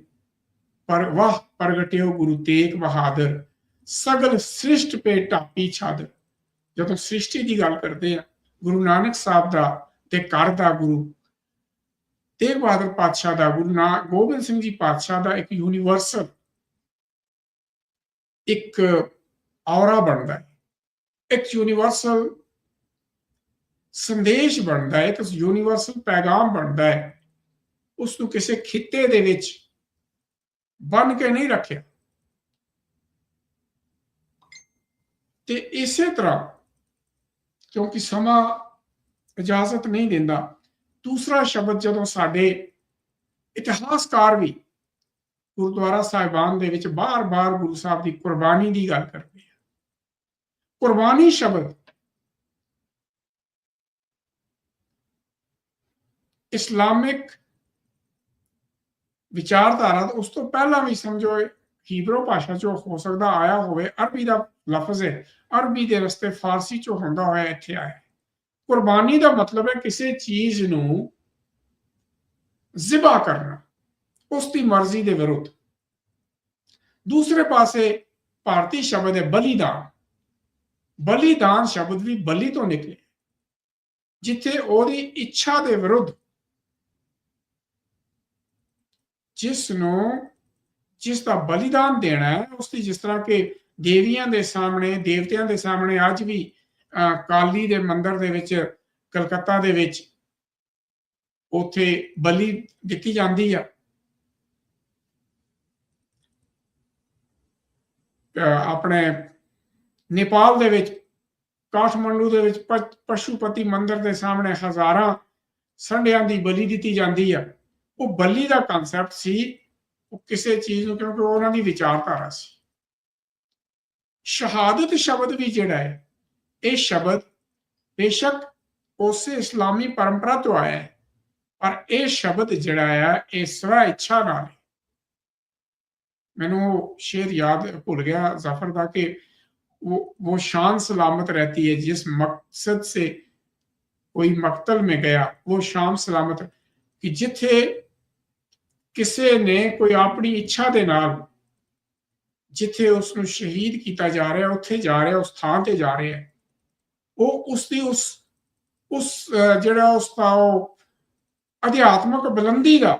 Speaker 1: ਪਰ ਵਾਹ ਪ੍ਰਗਟਿਓ ਗੁਰੂ ਤੇਗ ਬਹਾਦਰ, ਸਗਲ ਸ੍ਰਿਸ਼ਟ ਪੇ ਟਾਪੀ ਛਾਦ ਜਦੋਂ ਸ੍ਰਿਸ਼ਟੀ ਦੀ ਗੱਲ ਕਰਦੇ ਆ, ਗੁਰੂ ਨਾਨਕ ਸਾਹਿਬ ਦਾ ਤੇ ਘਰ ਦਾ ਗੁਰੂ, ਤੇਗ ਬਹਾਦਰ ਪਾਤਸ਼ਾਹ ਦਾ ਗੁਰੂ ਨਾ, ਗੋਬਿੰਦ ਸਿੰਘ ਜੀ ਪਾਤਸ਼ਾਹ ਦਾ ਇੱਕ ਯੂਨੀਵਰਸਲ ਇੱਕ ਔਰਾ ਬਣਦਾ ਹੈ। ਇੱਕ ਯੂਨੀਵਰਸਲ ਸੰਦੇਸ਼ ਬਣਦਾ ਹੈ, ਇੱਕ ਯੂਨੀਵਰਸਲ ਪੈਗਾਮ ਬਣਦਾ ਹੈ, ਉਸ ਨੂੰ ਕਿਸੇ ਖਿੱਤੇ ਦੇ ਵਿੱਚ ਬੰਨ ਕੇ ਨਹੀਂ ਰੱਖਿਆ। ਤੇ ਇਸੇ ਤਰ੍ਹਾਂ, ਕਿਉਂਕਿ ਸਮਾਂ ਇਜਾਜ਼ਤ ਨਹੀਂ ਦਿੰਦਾ, ਦੂਸਰਾ ਸ਼ਬਦ ਜਦੋਂ ਸਾਡੇ ਇਤਿਹਾਸਕਾਰ ਵੀ ਗੁਰਦੁਆਰਾ ਸਾਹਿਬਾਨ ਦੇ ਵਿੱਚ ਬਾਰ-ਬਾਰ ਗੁਰੂ ਸਾਹਿਬ ਦੀ ਕੁਰਬਾਨੀ ਦੀ ਗੱਲ ਕਰਦੇ ਆ। ਕੁਰਬਾਨੀ ਸ਼ਬਦ ਇਸਲਾਮਿਕ ਵਿਚਾਰਧਾਰਾ ਉਸ ਤੋਂ ਪਹਿਲਾਂ ਵੀ ਸਮਝੋ ਹੀਬਰੂ ਭਾਸ਼ਾ ਚੋਂ ਹੋ ਸਕਦਾ ਆਇਆ ਹੋਵੇ, ਅਰਬੀ ਦਾ ਲਫ਼ਜ਼ ਹੈ। ਅਰਬੀ ਦੇ ਰਸਤੇ ਫਾਰਸੀ ਚੋਂ ਹੁੰਦਾ ਹੋਇਆ ਇੱਥੇ ਆਇਆ ਕੁਰਬਾਨੀ ਦਾ ਮਤਲਬ ਹੈ ਕਿਸੇ ਚੀਜ਼ ਨੂੰ ਜ਼ਿਬਾ ਕਰਨਾ, ਉਸ ਦੀ ਮਰਜ਼ੀ ਦੇ ਵਿਰੁੱਧ। ਦੂਸਰੇ ਪਾਸੇ ਭਾਰਤੀ ਸ਼ਬਦ ਹੈ ਬਲੀਦਾਨ। ਬਲੀਦਾਨ ਸ਼ਬਦ ਵੀ ਬਲੀ ਤੋਂ ਨਿਕਲੇ। ਜਿੱਥੇ ਉਹਦੀ ਇੱਛਾ ਦੇ ਵਿਰੁੱਧ ਜਿਸ ਨੂੰ ਜਿਸ ਦਾ ਬਲੀਦਾਨ ਦੇਣਾ ਹੈ ਉਸ ਦੀ ਜਿਸ ਤਰ੍ਹਾਂ ਕਿ ਦੇਵੀਆਂ ਦੇ ਸਾਹਮਣੇ, ਦੇਵਤਿਆਂ ਦੇ ਸਾਹਮਣੇ ਅੱਜ ਵੀ ਕਾਲੀ ਦੇ ਮੰਦਿਰ ਦੇ ਵਿੱਚ, ਕਲਕੱਤਾ ਦੇ ਵਿੱਚ ਉਥੇ ਬਲੀ ਦਿੱਤੀ ਜਾਂਦੀ ਆ। ਆਪਣੇ ਨੇਪਾਲ ਦੇ ਵਿੱਚ, ਕਾਠਮੰਡੂ ਦੇ ਵਿੱਚ ਪਸ਼ੂਪਤੀ ਮੰਦਿਰ ਦੇ ਸਾਹਮਣੇ ਹਜ਼ਾਰਾਂ ਸੰਡਿਆਂ ਦੀ ਬਲੀ ਦਿੱਤੀ ਜਾਂਦੀ ਆ। ਉਹ ਬੱਲੀ ਦਾ ਕਨਸੈਪਟ ਸੀ, ਉਹ ਕਿਸੇ ਚੀਜ਼ ਨੂੰ, ਕਿਉਂਕਿ ਉਹਨਾਂ ਦੀ ਵਿਚਾਰਧਾਰਾ ਸੀ। ਸ਼ਹਾਦਤ ਸ਼ਬਦ ਵੀ ਜਿਹੜਾ ਹੈ, ਇਹ ਸ਼ਬਦ ਬੇਸ਼ੱਕ ਉਸੇ ਇਸਲਾਮੀ ਪਰੰਪਰਾ ਤੋਂ ਆਇਆ ਹੈ, ਪਰ ਇਹ ਸ਼ਬਦ ਜਿਹੜਾ ਆ, ਇਹ ਸਵੈ ਇੱਛਾ ਨਾਲ ਮੈਨੂੰ ਸ਼ੇਰ ਯਾਦ ਭੁੱਲ ਗਿਆ, ਜ਼ਾਫਰ ਦਾ, ਕਿ ਉਹ ਉਹ ਸ਼ਾਨ ਸਲਾਮਤ ਰਹਤੀ ਹੈ, ਜਿਸ ਮਕਸਦ ਸੇ ਕੋਈ ਮਕਤਲ ਮੇ ਗਿਆ, ਉਹ ਸ਼ਾਮ ਸਲਾਮਤ, ਕਿ ਜਿੱਥੇ ਕਿਸੇ ਨੇ ਕੋਈ ਆਪਣੀ ਇੱਛਾ ਦੇ ਨਾਲ ਜਿੱਥੇ ਉਸ ਨੂੰ ਸ਼ਹੀਦ ਕੀਤਾ ਜਾ ਰਿਹਾ, ਉੱਥੇ ਜਾ ਰਿਹਾ, ਉਸ ਥਾਂ ਤੇ ਜਾ ਰਿਹਾ, ਉਹ ਉਸ ਦੀ ਉਸ ਉਸ ਜਿਹੜਾ ਉਸ ਦਾ ਉਹ ਅਧਿਆਤਮਕ ਬੁਲੰਦੀ ਦਾ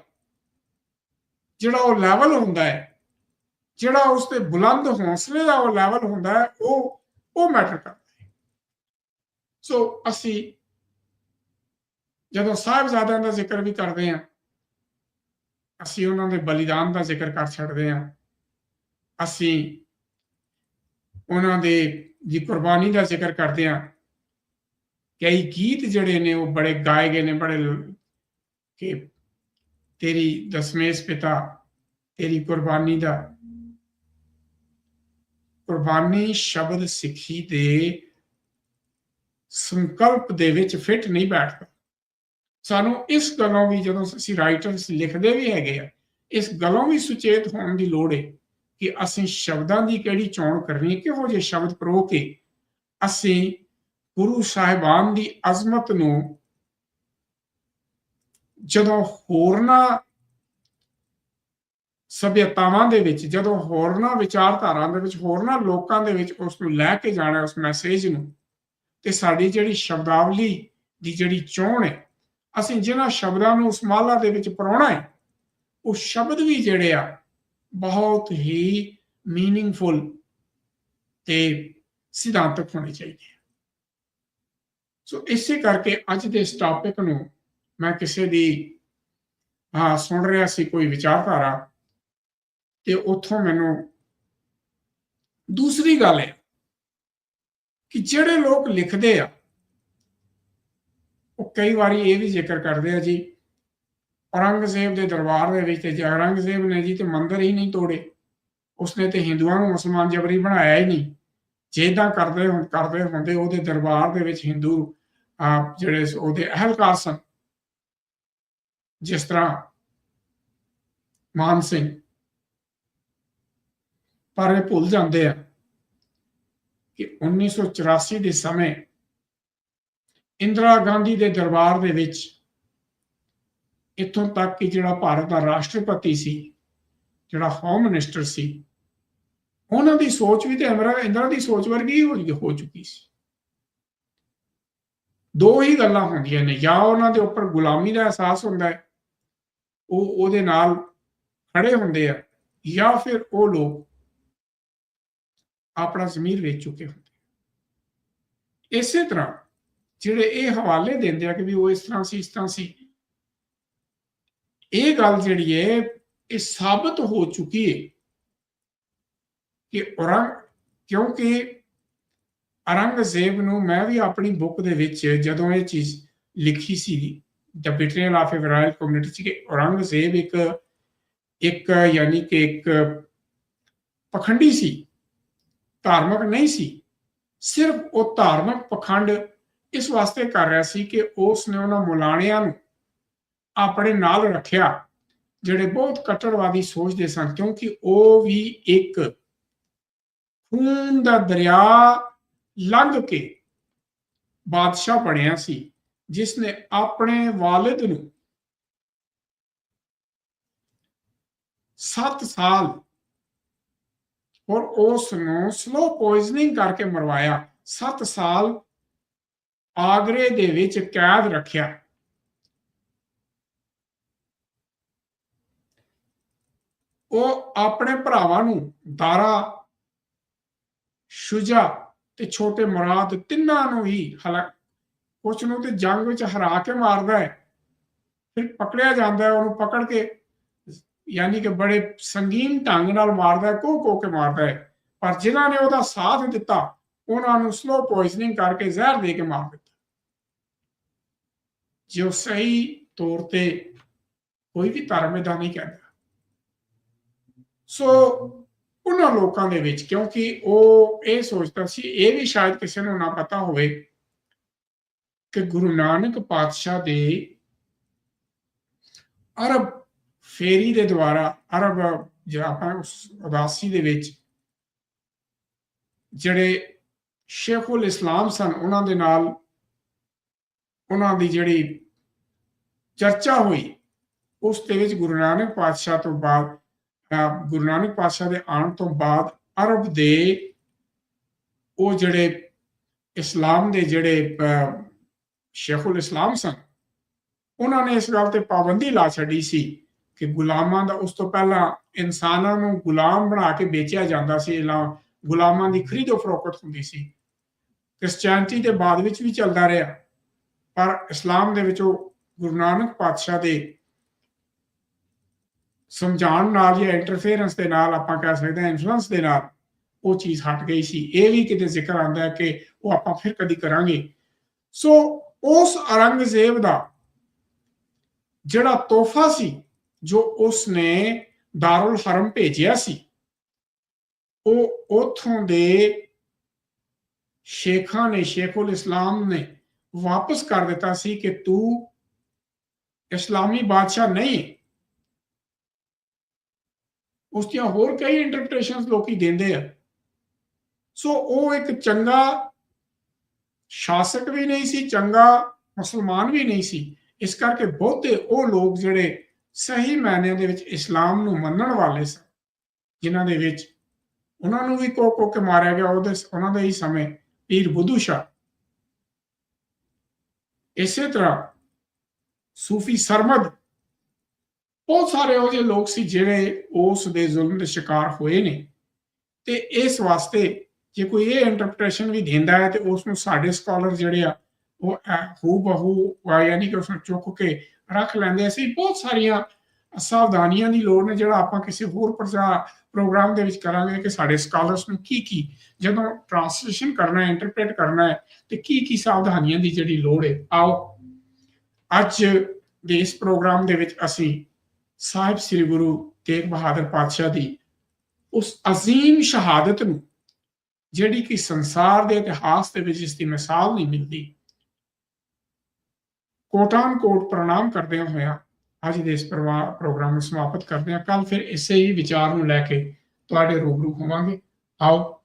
Speaker 1: ਜਿਹੜਾ ਉਹ ਲੈਵਲ ਹੁੰਦਾ ਹੈ, ਜਿਹੜਾ ਉਸ ਤੇ ਬੁਲੰਦ ਹੌਸਲੇ ਦਾ ਉਹ ਲੈਵਲ ਹੁੰਦਾ ਹੈ, ਉਹ ਉਹ ਮੈਟਰ ਕਰਦਾ ਹੈ। ਸੋ ਅਸੀਂ ਜਦੋਂ ਸਾਹਿਬਜ਼ਾਦਿਆਂ ਦਾ ਜ਼ਿਕਰ ਵੀ ਕਰਦੇ ਹਾਂ ਅਸੀਂ ਉਹਨਾਂ ਦੇ ਬਲੀਦਾਨ ਦਾ ਜ਼ਿਕਰ ਕਰ ਛੱਡਦੇ ਹਾਂ। ਅਸੀਂ ਉਹਨਾਂ ਦੇ ਦੀ ਕੁਰਬਾਨੀ ਦਾ ਜ਼ਿਕਰ ਕਰਦੇ ਹਾਂ। ਕਈ ਗੀਤ ਜਿਹੜੇ ਨੇ ਉਹ ਬੜੇ ਗਾਏ ਗਏ ਨੇ, ਬੜੇ ਕਿ ਤੇਰੀ ਦਸਮੇਸ਼ ਪਿਤਾ, ਤੇਰੀ ਕੁਰਬਾਨੀ ਦਾ ਕੁਰਬਾਨੀ ਸ਼ਬਦ ਸਿੱਖੀ ਦੇ ਸੰਕਲਪ ਦੇ ਵਿੱਚ ਫਿੱਟ ਨਹੀਂ ਬੈਠਦਾ। ਸਾਨੂੰ ਇਸ ਗੱਲੋਂ ਵੀ ਜਦੋਂ ਅਸੀਂ ਰਾਈਟਰਸ ਲਿਖਦੇ ਵੀ ਹੈਗੇ ਆ, ਇਸ ਗੱਲੋਂ ਵੀ ਸੁਚੇਤ ਹੋਣ ਦੀ ਲੋੜ ਹੈ ਕਿ ਅਸੀਂ ਸ਼ਬਦਾਂ ਦੀ ਕਿਹੜੀ ਚੋਣ ਕਰਨੀ ਹੈ ਕਿਹੋ ਜਿਹੇ ਸ਼ਬਦ ਪ੍ਰੋ ਕੇ ਅਸੀਂ ਗੁਰੂ ਸਾਹਿਬਾਨ ਦੀ ਅਜ਼ਮਤ ਨੂੰ ਜਦੋਂ ਹੋਰਨਾਂ ਸਭਿਅਤਾਵਾਂ ਦੇ ਵਿੱਚ, ਜਦੋਂ ਹੋਰਨਾਂ ਵਿਚਾਰਧਾਰਾ ਦੇ ਵਿੱਚ, ਹੋਰਨਾਂ ਲੋਕਾਂ ਦੇ ਵਿੱਚ ਉਸ ਨੂੰ ਲੈ ਕੇ ਜਾਣਾ, ਉਸ ਮੈਸੇਜ ਨੂੰ, ਤੇ ਸਾਡੀ ਜਿਹੜੀ ਸ਼ਬਦਾਵਲੀ ਦੀ ਜਿਹੜੀ ਚੋਣ ਹੈ ਅਸੀਂ ਜਿਨ੍ਹਾਂ ਸ਼ਬਦਾਂ ਨੂੰ ਉਸ ਮਾਲਾ ਦੇ ਵਿੱਚ ਪਰੋਣਾ ਹੈ, ਉਹ ਸ਼ਬਦ ਵੀ ਜਿਹੜੇ ਆ, ਬਹੁਤ ਹੀ ਮੀਨਿੰਗਫੁਲ ਤੇ ਸਿਧਾਂਤਕ ਹੋਣੇ ਚਾਹੀਦੇ ਸੋ ਇਸੇ ਕਰਕੇ ਅੱਜ ਦੇ ਇਸ ਟਾਪਿਕ ਨੂੰ ਮੈਂ ਕਿਸੇ ਦੀ, ਹਾਂ, ਸੁਣ ਰਿਹਾ ਸੀ, ਕੋਈ ਵਿਚਾਰਧਾਰਾ, ਤੇ ਉੱਥੋਂ ਮੈਨੂੰ ਦੂਸਰੀ ਗੱਲ ਹੈ ਕਿ ਜਿਹੜੇ ਲੋਕ ਲਿਖਦੇ ਆ ਉਹ ਕਈ ਵਾਰੀ ਇਹ ਵੀ ਜ਼ਿਕਰ ਕਰਦੇ ਆ ਜੀ, ਔਰੰਗਜ਼ੇਬ ਦੇ ਦਰਬਾਰ ਦੇ ਵਿੱਚ ਤੇ ਔਰੰਗਜ਼ੇਬ ਨੇ ਜੀ ਤੇ ਮੰਦਰ ਹੀ ਨਹੀਂ ਤੋੜੇ, ਉਸਨੇ ਤੇ ਹਿੰਦੂਆਂ ਨੂੰ ਮੁਸਲਮਾਨ ਜਬਰੀ ਬਣਾਇਆ ਹੀ ਨਹੀਂ। ਜੇ ਇਦਾਂ ਕਰਦੇ ਹੁਣ ਕਰਦੇ ਹੁੰਦੇ ਉਹਦੇ ਦਰਬਾਰ ਦੇ ਵਿੱਚ ਹਿੰਦੂ ਜਿਹੜੇ ਉਹਦੇ ਅਹਲਕਾਰ ਸਨ। ਜਿਸ ਤਰ੍ਹਾਂ ਮਾਨ ਸਿੰਘ। ਪਰ ਇਹ ਭੁੱਲ ਜਾਂਦੇ ਆ ਕਿ 1984 ਦੇ ਸਮੇਂ ਇੰਦਰਾ ਗਾਂਧੀ ਦੇ ਦਰਬਾਰ ਦੇ ਵਿੱਚ ਇੱਥੋਂ ਤੱਕ ਕਿ ਜਿਹੜਾ ਭਾਰਤ ਦਾ ਰਾਸ਼ਟਰਪਤੀ ਸੀ, ਜਿਹੜਾ ਹੋਮ ਮਿਨਿਸਟਰ ਸੀ, ਉਹਨਾਂ ਦੀ ਸੋਚ ਵੀ ਤੇ ਅਮਰਾ, ਇੰਦਰਾ ਦੀ ਸੋਚ ਵਰਗੀ ਹੋ ਹੋ ਚੁੱਕੀ ਸੀ। ਦੋ ਹੀ ਗੱਲਾਂ ਹੁੰਦੀਆਂ ਨੇ, ਜਾਂ ਉਹਨਾਂ ਦੇ ਉੱਪਰ ਗੁਲਾਮੀ ਦਾ ਅਹਿਸਾਸ ਹੁੰਦਾ ਹੈ, ਉਹ ਉਹਦੇ ਨਾਲ ਖੜੇ ਹੁੰਦੇ ਆ, ਜਾਂ ਫਿਰ ਉਹ ਲੋਕ ਆਪਣਾ ਜ਼ਮੀਰ ਵੇਚ ਚੁੱਕੇ ਹੁੰਦੇ ਇਸੇ ਤਰ੍ਹਾਂ ਜਿਹੜੇ ਇਹ ਹਵਾਲੇ ਦਿੰਦੇ ਆ ਕਿ ਵੀ ਉਹ ਇਸ ਤਰ੍ਹਾਂ ਸੀ, ਇਸ ਤਰ੍ਹਾਂ ਸੀ। ਇਹ ਗੱਲ ਜਿਹੜੀ ਹੈ ਇਹ ਸਾਬਤ ਹੋ ਚੁੱਕੀ ਹੈ ਕਿ ਔਰੰਗ, ਕਿਉਂਕਿ ਔਰੰਗਜ਼ੇਬ ਨੂੰ ਮੈਂ ਵੀ ਆਪਣੀ ਬੁੱਕ ਦੇ ਵਿੱਚ ਜਦੋਂ ਇਹ ਚੀਜ਼ ਲਿਖੀ ਸੀ the betrayal of a royal community ਸੀ ਕਿ ਔਰੰਗਜ਼ੇਬ ਇੱਕ ਇੱਕ ਯਾਨੀ ਕਿ ਇੱਕ ਪਖੰਡੀ ਸੀ, ਧਾਰਮਿਕ ਨਹੀਂ ਸੀ। ਸਿਰਫ ਉਹ ਧਾਰਮਿਕ ਪਖੰਡ ਇਸ ਵਾਸਤੇ ਕਰ ਰਿਹਾ ਸੀ ਕਿ ਉਸ ਨੇ ਉਹਨਾਂ ਮੁਲਾਣਿਆਂ ਨੂੰ ਆਪਣੇ ਨਾਲ ਰੱਖਿਆ, ਜਿਹੜੇ ਬਹੁਤ ਕੱਟੜਵਾਦੀ ਸੋਚਦੇ ਸਨ, ਕਿਉਂਕਿ ਉਹ ਵੀ ਇੱਕ ਖੂਨ ਦਾ ਦਰਿਆ ਲੰਘ ਕੇ ਬਾਦਸ਼ਾਹ ਬਣਿਆ ਸੀ ਜਿਸ ਨੇ ਆਪਣੇ ਵਾਲਿਦ ਨੂੰ 7 ਸਾਲ ਔਰ ਉਸ ਨੂੰ ਸਲੋ ਪੋਇਜ਼ਨਿੰਗ ਕਰਕੇ ਮਰਵਾਇਆ। 7 ਸਾਲ ਆਗਰੇ ਦੇ ਵਿੱਚ ਕੈਦ ਰੱਖਿਆ। ਉਹ ਆਪਣੇ ਭਰਾਵਾਂ ਨੂੰ ਦਾਰਾ, ਸ਼ੁਜਾ ਤੇ ਛੋਟੇ ਮੁਰਾਦ ਤਿੰਨਾਂ ਨੂੰ ਹੀ ਹਲਾ ਕੁਛ ਨੂੰ ਤੇ ਜੰਗ ਵਿੱਚ ਹਰਾ ਕੇ ਮਾਰਦਾ ਹੈ। ਫਿਰ ਪਕੜਿਆ ਜਾਂਦਾ ਹੈ, ਉਹਨੂੰ ਪਕੜ ਕੇ ਯਾਨੀ ਕਿ ਬੜੇ ਸੰਗੀਨ ਢੰਗ ਨਾਲ ਮਾਰਦਾ ਹੈ ਕੋ ਕੋ ਕੇ ਮਾਰਦਾ ਹੈ। ਪਰ ਜਿਨ੍ਹਾਂ ਨੇ ਉਹਦਾ ਸਾਥ ਦਿੱਤਾ, ਉਹਨਾਂ ਨੂੰ ਸਲੋ ਪੋਇਜ਼ਨਿੰਗ ਕਰਕੇ ਜ਼ਹਿਰ ਦੇ ਕੇ ਮਾਰ ਦਿੱਤਾ। ਜੋ ਸਹੀ ਤੌਰ ਤੇ ਕੋਈ ਵੀ ਧਰਮ ਇਹਦਾ ਨਹੀਂ ਕਹਿੰਦਾ। ਸੋ ਉਹਨਾਂ ਲੋਕਾਂ ਦੇ ਵਿੱਚ, ਕਿਉਂਕਿ ਉਹ ਇਹ ਸੋਚਦਾ ਸੀ, ਇਹ ਵੀ ਸ਼ਾਇਦ ਕਿਸੇ ਨੂੰ ਨਾ ਪਤਾ ਹੋਵੇ ਕਿ ਗੁਰੂ ਨਾਨਕ ਪਾਤਸ਼ਾਹ ਦੇ ਅਰਬ ਫੇਰੀ ਦੇ ਦੁਆਰਾ, ਅਰਬ ਜਿਹੜਾ ਉਸ ਉਦਾਸੀ ਦੇ ਵਿੱਚ ਜਿਹੜੇ ਸ਼ੇਖੁਲ ਇਸਲਾਮ ਸਨ, ਉਹਨਾਂ ਦੇ ਨਾਲ ਉਹਨਾਂ ਦੀ ਜਿਹੜੀ ਚਰਚਾ ਹੋਈ, ਉਸ ਦੇ ਵਿੱਚ ਗੁਰੂ ਨਾਨਕ ਪਾਤਸ਼ਾਹ ਤੋਂ ਬਾਅਦ ਗੁਰੂ ਨਾਨਕ ਪਾਤਸ਼ਾਹ ਦੇ ਆਉਣ ਤੋਂ ਬਾਅਦ ਅਰਬ ਦੇ ਉਹ ਜਿਹੜੇ ਇਸਲਾਮ ਦੇ ਜਿਹੜੇ ਸ਼ੇਖੁਲ ਇਸਲਾਮ ਸਨ, ਉਹਨਾਂ ਨੇ ਇਸ ਗੱਲ ਤੇ ਪਾਬੰਦੀ ਲਾ ਛੱਡੀ ਸੀ ਕਿ ਗੁਲਾਮਾਂ ਦਾ ਉਸ ਤੋਂ ਪਹਿਲਾਂ ਇਨਸਾਨਾਂ ਨੂੰ ਗੁਲਾਮ ਬਣਾ ਕੇ ਵੇਚਿਆ ਜਾਂਦਾ ਸੀ ਗੁਲਾਮਾਂ ਦੀ ਖਰੀਦੋ ਫਰੋਖਤ ਹੁੰਦੀ ਸੀ। ਕ੍ਰਿਸਚੀਅਨਟੀ ਦੇ ਬਾਅਦ ਵਿੱਚ ਵੀ ਚੱਲਦਾ ਰਿਹਾ। ਪਰ ਇਸਲਾਮ ਦੇ ਵਿੱਚ ਉਹ ਗੁਰੂ ਨਾਨਕ ਪਾਤਸ਼ਾਹ ਦੇ ਸਮਝਾਉਣ ਨਾਲ ਜਾਂ ਇੰਟਰਫੇਰੈਂਸ ਦੇ ਨਾਲ ਆਪਾਂ ਕਹਿ ਸਕਦੇ ਹਾਂ ਇਨਫਲੂਐਂਸ ਦੇ ਨਾਲ ਉਹ ਚੀਜ਼ ਹਟ ਗਈ ਸੀ। ਇਹ ਵੀ ਕਿਤੇ ਜ਼ਿਕਰ ਆਉਂਦਾ ਹੈ ਕਿ ਉਹ ਆਪਾਂ ਫਿਰ ਕਦੀ ਕਰਾਂਗੇ। ਸੋ ਉਸ ਔਰੰਗਜ਼ੇਬ ਦਾ ਜਿਹੜਾ ਤੋਹਫਾ ਸੀ, ਜੋ ਉਸ ਨੇ ਦਾਰੁਲ ਹਰਮ ਭੇਜਿਆ ਸੀ, ਉਹ ਉਥੋਂ ਦੇ ਸ਼ੇਖਾਂ ਨੇ, ਸ਼ੇਖੁਲ ਇਸਲਾਮ ਨੇ ਵਾਪਸ ਕਰ ਦਿੱਤਾ ਸੀ ਕਿ ਤੂੰ ਇਸਲਾਮੀ ਬਾਦਸ਼ਾਹ ਨਹੀਂ। ਹੈ। ਉਸ ਦੀਆਂ ਹੋਰ ਕਈ ਇੰਟਰਪ੍ਰੀਟੇਸ਼ਨਸ ਲੋਕੀ ਦਿੰਦੇ ਆ। ਸੋ ਉਹ ਇੱਕ ਚੰਗਾ ਸ਼ਾਸਕ ਵੀ ਨਹੀਂ ਸੀ, ਚੰਗਾ ਮੁਸਲਮਾਨ ਵੀ ਨਹੀਂ ਸੀ। ਇਸ ਕਰਕੇ ਬਹੁਤੇ ਉਹ ਲੋਕ ਜਿਹੜੇ ਸਹੀ ਮਾਇਨੇ ਦੇ ਵਿੱਚ ਇਸਲਾਮ ਨੂੰ ਮੰਨਣ ਵਾਲੇ ਸਨ, ਜਿਨ੍ਹਾਂ ਦੇ ਵਿੱਚ ਉਹਨਾਂ ਨੂੰ ਵੀ ਕੋ ਕੇ ਮਾਰਿਆ ਗਿਆ, ਉਹਦੇ ਉਹਨਾਂ ਦੇ ਹੀ ਸਮੇਂ ਪੀਰ ਬੁੱਧੂ ਸ਼ਾਹ। ਇਸੇ ਤਰ੍ਹਾਂ ਸੂਫੀ ਸਰਮਦ, ਬਹੁਤ ਸਾਰੇ ਉਹ ਜਿਹੇ ਲੋਕ ਸੀ ਜਿਹੜੇ ਉਸ ਦੇ ਜ਼ੁਲਮ ਦੇ ਸ਼ਿਕਾਰ ਹੋਏ ਨੇ। ਤੇ ਇਸ ਵਾਸਤੇ ਜੇ ਕੋਈ ਇਹ ਇੰਟਰਪ੍ਰੀਟੇਸ਼ਨ ਵੀ ਦਿੰਦਾ ਹੈ ਤੇ ਉਸ ਨੂੰ ਸਾਡੇ ਸਕਾਲਰ ਜਿਹੜੇ ਆ, ਉਹ ਹੂ ਬਹੂ ਯਾਨੀ ਕਿ ਉਸ ਨੂੰ ਚੁੱਕ ਕੇ ਰੱਖ ਲੈਂਦੇ ਸੀ ਬਹੁਤ ਸਾਰੀਆਂ ਸਾਵਧਾਨੀਆਂ ਦੀ ਲੋੜ ਨੇ ਜਿਹੜਾ ਆਪਾਂ ਕਿਸੇ ਹੋਰ ਪ੍ਰਜਾ ਪ੍ਰੋਗਰਾਮ ਦੇ ਵਿੱਚ ਕਰਾਂਗੇ ਕਿ ਸਾਡੇ ਸਕਾਲਰਸ ਨੂੰ ਕੀ ਕੀ ਜਦੋਂ ਟ੍ਰਾਂਸਲੇਸ਼ਨ ਕਰਨਾ ਹੈ ਇੰਟਰਪ੍ਰੀਟ ਕਰਨਾ ਹੈ, ਤੇ ਕੀ ਕੀ ਸਾਵਧਾਨੀਆਂ ਦੀ ਜਿਹੜੀ ਲੋੜ ਹੈ, ਆਓ। ਅੱਜ ਦੇ ਇਸ ਪ੍ਰੋਗਰਾਮ ਦੇ ਵਿੱਚ ਅਸੀਂ ਸਾਹਿਬ ਸ੍ਰੀ ਗੁਰੂ ਤੇਗ ਬਹਾਦਰ ਪਾਤਸ਼ਾਹ ਦੀ ਉਸ ਅਜ਼ੀਮ ਸ਼ਹਾਦਤ ਨੂੰ, ਜਿਹੜੀ ਕਿ ਸੰਸਾਰ ਦੇ ਇਤਿਹਾਸ ਦੇ ਵਿੱਚ ਇਸ ਦੀ ਮਿਸਾਲ ਨਹੀਂ ਮਿਲਦੀ ਕੋਟਾਨ ਕੋਟ ਪ੍ਰਣਾਮ ਕਰਦੇ ਹੋਇਆ ਅੱਜ ਦੇ ਇਸ ਪ੍ਰੋਗਰਾਮ ਨੂੰ ਸਮਾਪਤ ਕਰਦੇ ਹਾਂ। ਕੱਲ ਫਿਰ ਇਸੇ ਹੀ ਵਿਚਾਰ ਨੂੰ ਲੈ ਕੇ ਤੁਹਾਡੇ ਰੂਬਰੂ ਹੋਵਾਂਗੇ। ਆਓ।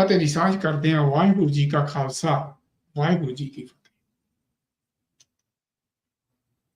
Speaker 1: ਫਤਿਹ ਦੀ ਸਾਂਝ ਕਰਦੇ ਹਾਂ। ਵਾਹਿਗੁਰੂ ਜੀ ਕਾ ਖਾਲਸਾ। ਵਾਹਿਗੁਰੂ ਜੀ ਕੀ ਫਤਿਹ।